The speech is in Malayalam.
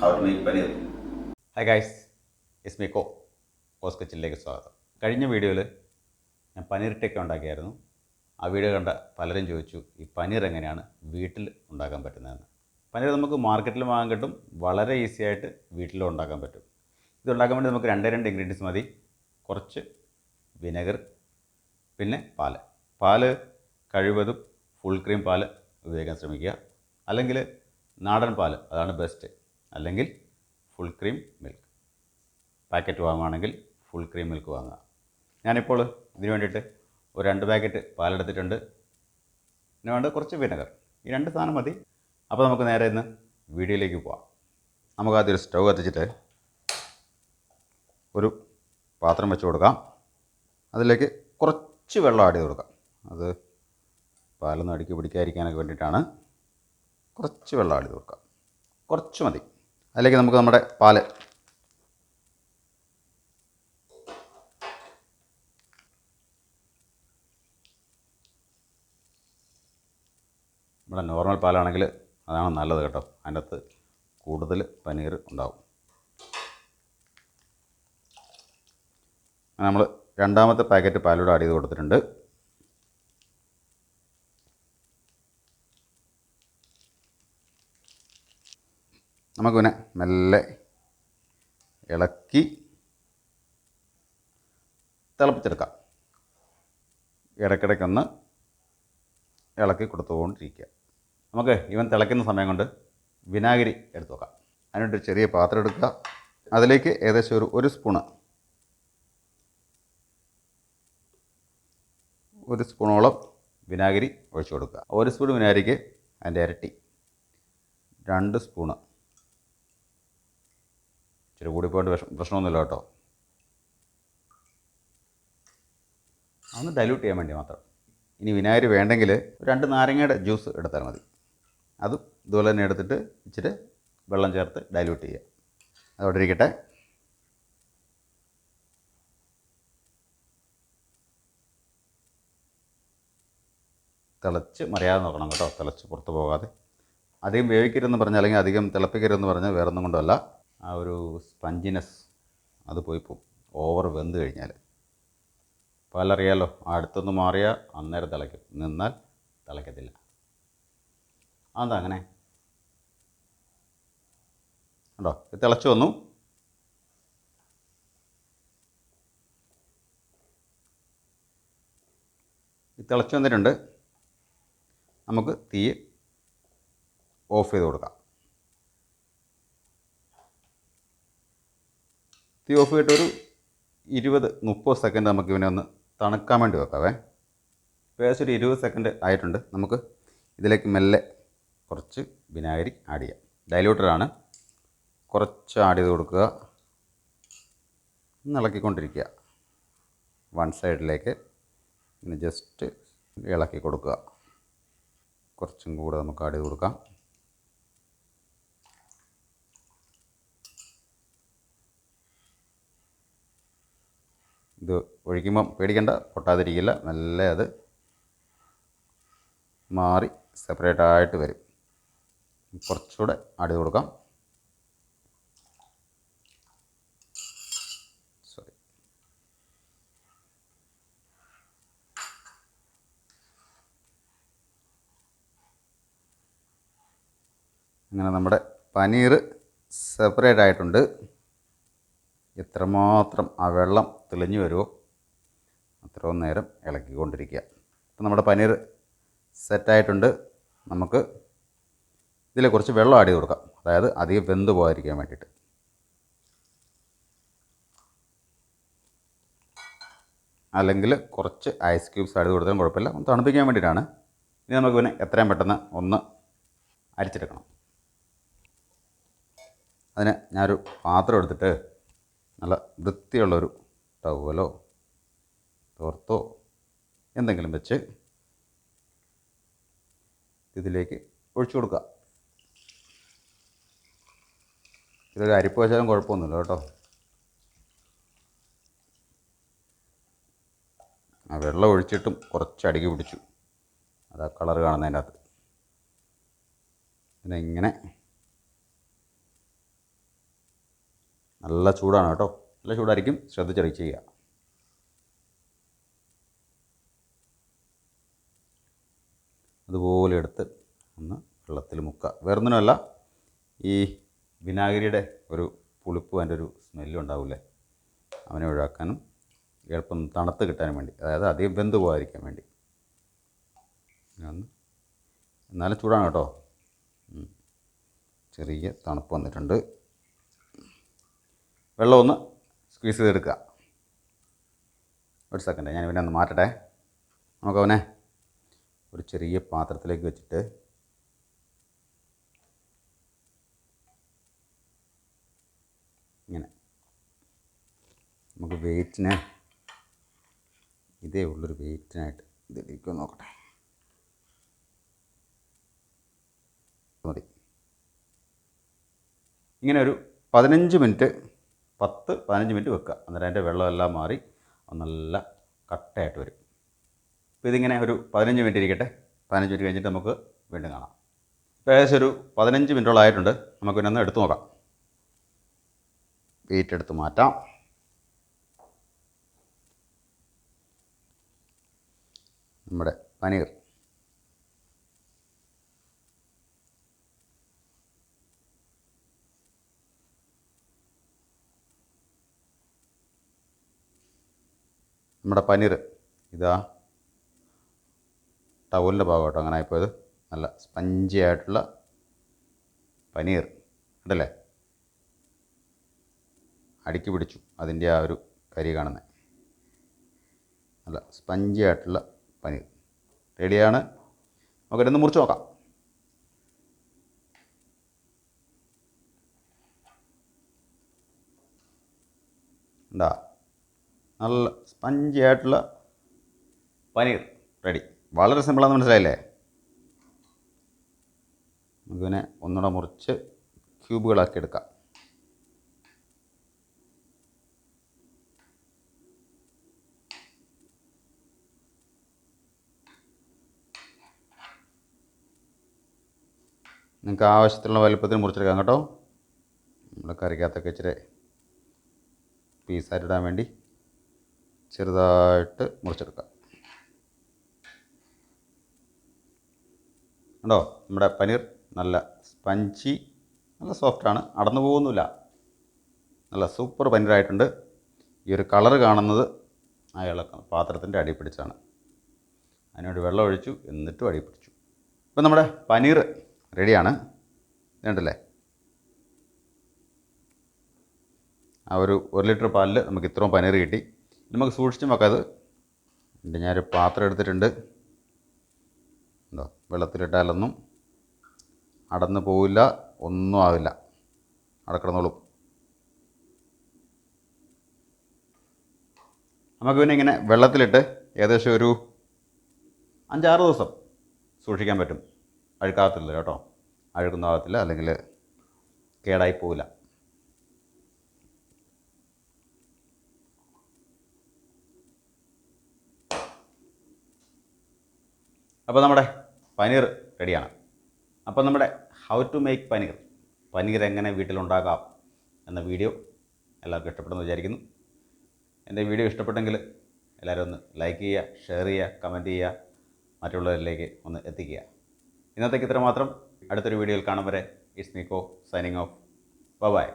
how to make paneer hi guys is മിക്കോ ഓസ് കിച്ചണിലേക്ക് സ്വാഗതം. കഴിഞ്ഞ വീഡിയോയിൽ ഞാൻ പനീർ ടേക്ക ഉണ്ടാക്കിയായിരുന്നു. ആ വീഡിയോ കണ്ട പലരും ചോദിച്ചു ഈ പനീർ എങ്ങനെയാണ് വീട്ടിൽ ഉണ്ടാക്കാൻ പറ്റുന്നതെന്ന്? പനീർ നമുക്ക് മാർക്കറ്റിൽ വാങ്ങാൻ കിട്ടും വളരെ ഈസി ആയിട്ട് വീട്ടിലും ഉണ്ടാക്കാൻ പറ്റും. ഇതുണ്ടാക്കാൻ വേണ്ടി നമുക്ക് രണ്ടേ രണ്ട് ഇൻഗ്രീഡിയൻസ് മതി. കുറച്ച് വിനെഗർ പിന്നെ പാൽ. പാൽ കഴിവതും ഫുൾ ക്രീം പാൽ ഉപയോഗിക്കാൻ ശ്രമിക്കുക. അല്ലെങ്കിൽ നാടൻ പാൽ അതാണ് ബെസ്റ്റ് അല്ലെങ്കിൽ ഫുൾ ക്രീം മിൽക്ക് പാക്കറ്റ് വാങ്ങുകയാണെങ്കിൽ ഫുൾ ക്രീം മിൽക്ക് വാങ്ങുക. ഞാനിപ്പോൾ ഇതിന് വേണ്ടിയിട്ട് ഒരു രണ്ട് പാക്കറ്റ് പാലെടുത്തിട്ടുണ്ട്. പിന്നെ വേണ്ട കുറച്ച് വിനെഗർ ഈ രണ്ട് സാധനം മതി. അപ്പോൾ നമുക്ക് നേരെ ഇന്ന് വീഡിയോയിലേക്ക് പോവാം. ഒരു സ്റ്റൗ കത്തിച്ചിട്ട് ഒരു പാത്രം വെച്ച് കൊടുക്കാം. അതിലേക്ക് കുറച്ച് വെള്ളം ആടി കൊടുക്കാം. അത് പാലൊന്നും അടുക്കി പിടിക്കാതിരിക്കാനൊക്കെ വേണ്ടിയിട്ടാണ് കുറച്ച് വെള്ളം ആടി കൊടുക്കാം. കുറച്ച് മതി. അതിലേക്ക് നമുക്ക് നമ്മുടെ പാൽ. നമ്മുടെ നോർമൽ പാലാണെങ്കിൽ അതാണ് നല്ലത് കേട്ടോ. അതിന്റെ അകത്ത് കൂടുതൽ പനീർ ഉണ്ടാവും. നമ്മൾ രണ്ടാമത്തെ പാക്കറ്റ് പാലൂടെ ആഡ് ചെയ്ത് കൊടുത്തിട്ടുണ്ട്. നമുക്ക് പിന്നെ മെല്ലെ ഇളക്കി തിളപ്പിച്ചെടുക്കാം. ഇടയ്ക്കിടയ്ക്കൊന്ന് ഇളക്കി കൊടുത്തുകൊണ്ടിരിക്കുക. നമുക്ക് ഇവൻ തിളയ്ക്കുന്ന സമയം കൊണ്ട് വിനാഗിരി എടുത്ത് വെക്കാം. അതിനൊരു ചെറിയ പാത്രം എടുക്കുക. അതിലേക്ക് ഏകദേശം ഒരു ഒരു സ്പൂണ് ഒരു സ്പൂണോളം വിനാഗിരി ഒഴിച്ചു കൊടുക്കുക. ഒരു സ്പൂൺ വിനാഗിരിക്ക് അതിന്റെ ഇരട്ടി. രണ്ട് സ്പൂണ് ഇച്ചിരി കൂടിപ്പോയിട്ട് വിഷം പ്രശ്നമൊന്നുമില്ല കേട്ടോ. അതൊന്ന് ഡൈല്യൂട്ട് ചെയ്യാൻ വേണ്ടി മാത്രം. ഇനി വിനാഗിരി വേണ്ടെങ്കിൽ രണ്ട് നാരങ്ങയുടെ ജ്യൂസ് എടുത്താൽ മതി. അതും ഇതുപോലെ തന്നെ എടുത്തിട്ട് ഇച്ചിരി വെള്ളം ചേർത്ത് ഡൈല്യൂട്ട് ചെയ്യുക അതോടെ ഇരിക്കട്ടെ. തിളച്ച് മറിയാതെ നോക്കണം കേട്ടോ. തിളച്ച് പുറത്ത് പോകാതെ. അധികം വേവിക്കരുതെന്ന് പറഞ്ഞാൽ അല്ലെങ്കിൽ അധികം തിളപ്പിക്കരുതെന്ന് പറഞ്ഞാൽ വേറൊന്നും കൊണ്ടല്ല ആ ഒരു സ്പഞ്ചിനെസ് അത് പോയി പോകും ഓവർ വെന്ത് കഴിഞ്ഞാൽ പാലറിയാലോ അടുത്തൊന്ന് മാറിയാൽ അന്നേരം തിളയ്ക്കും. നിന്നാൽ തിളയ്ക്കത്തില്ല. അതെന്താ അങ്ങനെ ഉണ്ടോ ഇത് തിളച്ച് വന്നു. തിളച്ച് വന്നിട്ടുണ്ട്. നമുക്ക് തീ ഓഫ് ചെയ്ത് കൊടുക്കാം. തീ ഓഫ് ചെയ്തിട്ട് ഒരു ഇരുപത് മുപ്പത് സെക്കൻഡ് നമുക്ക് ഇവനെ ഒന്ന് തണുക്കാൻ വേണ്ടി വെക്കാവേ. ഏകദേശം ഒരു ഇരുപത് സെക്കൻഡ് ആയിട്ടുണ്ട്. നമുക്ക് ഇതിലേക്ക് മെല്ലെ കുറച്ച് വിനാഗിരി ആഡ് ചെയ്യാം. ഡൈലൂട്ടറാണ് കുറച്ച് ആഡ് ചെയ്ത് കൊടുക്കുക. ഇളക്കിക്കൊണ്ടിരിക്കുക. വൺ സൈഡിലേക്ക് ഇങ്ങനെ ജസ്റ്റ് ഇളക്കി കൊടുക്കുക. കുറച്ചും കൂടെ നമുക്ക് ആഡ് ചെയ്ത് കൊടുക്കാം. ഇത് ഒഴിക്കുമ്പം പേടിക്കേണ്ട പൊട്ടാതിരിക്കില്ല. നല്ല അത് മാറി സെപ്പറേറ്റ് ആയിട്ട് വരും. കുറച്ചുകൂടെ അടി കൊടുക്കാം. സോറി അങ്ങനെ നമ്മുടെ പനീർ സെപ്പറേറ്റ് ആയിട്ടുണ്ട്. എത്രമാത്രം ആ വെള്ളം തെളിഞ്ഞു വരുമോ അത്രയും നേരം ഇളക്കിക്കൊണ്ടിരിക്കുക. ഇപ്പം നമ്മുടെ പനീർ സെറ്റായിട്ടുണ്ട്. നമുക്ക് ഇതിൽ കുറച്ച് വെള്ളം ആടി കൊടുക്കാം. അതായത് അധികം വെന്ത് പോകാതിരിക്കാൻ വേണ്ടിയിട്ട്. അല്ലെങ്കിൽ കുറച്ച് ഐസ് ക്യൂബ്സ് ആടി കൊടുത്താലും കുഴപ്പമില്ല. ഒന്ന് തണുപ്പിക്കാൻ വേണ്ടിയിട്ടാണ്. ഇനി നമുക്ക് പിന്നെ എത്രയും പെട്ടെന്ന് ഒന്ന് അരിച്ചെടുക്കണം. അതിന് ഞാനൊരു പാത്രം എടുത്തിട്ട് നല്ല വൃത്തിയുള്ളൊരു ടവലോ തോർത്തോ എന്തെങ്കിലും വെച്ച് ഇതിലേക്ക് ഒഴിച്ചു കൊടുക്കുക. ഇതൊരു അരിപ്പ് വെച്ചാലും കുഴപ്പമൊന്നുമില്ല കേട്ടോ. ആ വെള്ളം ഒഴിച്ചിട്ടും കുറച്ച് അടുക്കി പിടിച്ചു. അതാ കളർ കാണുന്നതിന്റെ അകത്ത്. പിന്നെ ഇങ്ങനെ നല്ല ചൂടാണ് കേട്ടോ. നല്ല ചൂടായിരിക്കും. ശ്രദ്ധിച്ചറി ചെയ്യുക. അതുപോലെ എടുത്ത് ഒന്ന് വെള്ളത്തിൽ മുക്കുക. വേറൊന്നിനുമല്ല ഈ വിനാഗിരിയുടെ ഒരു പുളിപ്പ് അതിന്റെ ഒരു സ്മെല്ലും ഉണ്ടാവില്ലേ? അവനെ ഒഴിവാക്കാനും എളുപ്പം തണുത്ത് കിട്ടാനും വേണ്ടി അതായത് അധികം വെന്ത് പോകാതിരിക്കാൻ വേണ്ടി. എന്നാലും ചൂടാണ് കേട്ടോ. ചെറിയ തണുപ്പ് വന്നിട്ടുണ്ട്. വെള്ളം ഒന്ന് സ്ക്വീസ് ചെയ്തെടുക്കുക. ഒരു സെക്കൻഡ് ഞാൻ ഇവനെ ഒന്ന് മാറ്റട്ടെ. നമുക്കവനെ ഒരു ചെറിയ പാത്രത്തിലേക്ക് വെച്ചിട്ട് ഇങ്ങനെ. നമുക്ക് വെയിറ്റിന് ഇതേ ഉള്ളൊരു വെയിറ്റിനായിട്ട് ഇതിലേക്ക് നോക്കട്ടെ. മതി. ഇങ്ങനെ ഒരു പതിനഞ്ച് മിനിറ്റ് പത്ത് പതിനഞ്ച് മിനിറ്റ് വെക്കുക. അന്നേരം അതിന്റെ വെള്ളമെല്ലാം മാറി നല്ല കട്ടയായിട്ട് വരും. അപ്പോൾ ഇതിങ്ങനെ ഒരു പതിനഞ്ച് മിനിറ്റ് ഇരിക്കട്ടെ. പതിനഞ്ച് മിനിറ്റ് കഴിഞ്ഞിട്ട് നമുക്ക് വീണ്ടും കാണാം. ഇപ്പോൾ ഏകദേശം ഒരു പതിനഞ്ച് മിനിറ്റോളം ആയിട്ടുണ്ട്. നമുക്ക് പിന്നെ ഒന്ന് എടുത്തു നോക്കാം. വെയിറ്റ് എടുത്ത് മാറ്റാം. നമ്മുടെ പനീർ. നമ്മുടെ പനീർ. ഇതാ ടവലിന്റെ ഭാഗം കേട്ടോ അങ്ങനെ ആയിപ്പോയത്. നല്ല സ്പഞ്ചി ആയിട്ടുള്ള പനീർ. ഉണ്ടല്ലേ അടുക്കി പിടിച്ചു അതിന്റെ ആ ഒരു കരി കാണുന്നത് നല്ല സ്പഞ്ചി ആയിട്ടുള്ള പനീർ. റെഡിയാണ്? നമുക്കിതൊന്ന് മുറിച്ച് നോക്കാം. എന്താ നല്ല സ്പഞ്ചി ആയിട്ടുള്ള പനീർ റെഡി വളരെ സിമ്പിളാന്ന് മനസ്സിലായില്ലേ? നമുക്കിതിനെ ഒന്നുകൂടെ മുറിച്ച് ക്യൂബുകളാക്കി എടുക്കാം. നിങ്ങൾക്ക് ആവശ്യത്തിലുള്ള വലുപ്പത്തിൽ മുറിച്ചെടുക്കാം കേട്ടോ. നമ്മൾ കറിക്കകത്തൊക്കെ ഇച്ചിരി പീസായിട്ടിടാൻ വേണ്ടി. ചെറുതായിട്ട് മുറിച്ചെടുക്കാം. കണ്ടോ? നമ്മുടെ പനീർ നല്ല സ്പഞ്ചി നല്ല സോഫ്റ്റാണ് അടന്നു പോകുന്നില്ല. നല്ല സൂപ്പർ പനീറായിട്ടുണ്ട് ഈ ഒരു കളറ് കാണുന്നത് ആ ഇളക്കം പാത്രത്തിന്റെ അടി പിടിച്ചാണ്. അതിനോട് വെള്ളം ഒഴിച്ചു എന്നിട്ടും അടി പിടിച്ചു. ഇപ്പം നമ്മുടെ പനീർ റെഡിയാണ് വേണ്ടല്ലേ ആ ഒരു ഒരു ലിറ്റർ പാലിൽ നമുക്ക് ഇത്രയും പനീർ കിട്ടി. നമുക്ക് സൂക്ഷിച്ചും വെക്കാം. അത് എന്റെ ഞാനൊരു പാത്രം എടുത്തിട്ടുണ്ട്. എന്തോ വെള്ളത്തിലിട്ടാലൊന്നും അടന്നു പോവില്ല ഒന്നും ആവില്ല. അടക്കിടന്നോളും നമുക്ക് പിന്നെ ഇങ്ങനെ വെള്ളത്തിലിട്ട് ഏകദേശം ഒരു അഞ്ചാറ് ദിവസം സൂക്ഷിക്കാൻ പറ്റും. അഴുക്കാകത്തില്ല കേട്ടോ. അഴുക്കൊന്നും ആകത്തില്ല അല്ലെങ്കിൽ കേടായി പോവില്ല. അപ്പോൾ നമ്മുടെ പനീർ റെഡിയാണ്. അപ്പോൾ നമ്മുടെ how to make paneer. Paneer എങ്ങനെ വീട്ടിലുണ്ടാക്കാം എന്ന വീഡിയോ എല്ലാവർക്കും ഇഷ്ടപ്പെടുമെന്ന് വിചാരിക്കുന്നു. എന്റെ വീഡിയോ ഇഷ്ടപ്പെട്ടെങ്കിൽ എല്ലാവരും ഒന്ന് ലൈക്ക് ചെയ്യുക ഷെയർ ചെയ്യുക കമന്റ് ചെയ്യുക മറ്റുള്ളവരിലേക്ക് ഒന്ന് എത്തിക്കുക. ഇന്നത്തേക്ക് ഇത്ര മാത്രം അടുത്തൊരു വീഡിയോയിൽ കാണും വരെ me signing off bye bye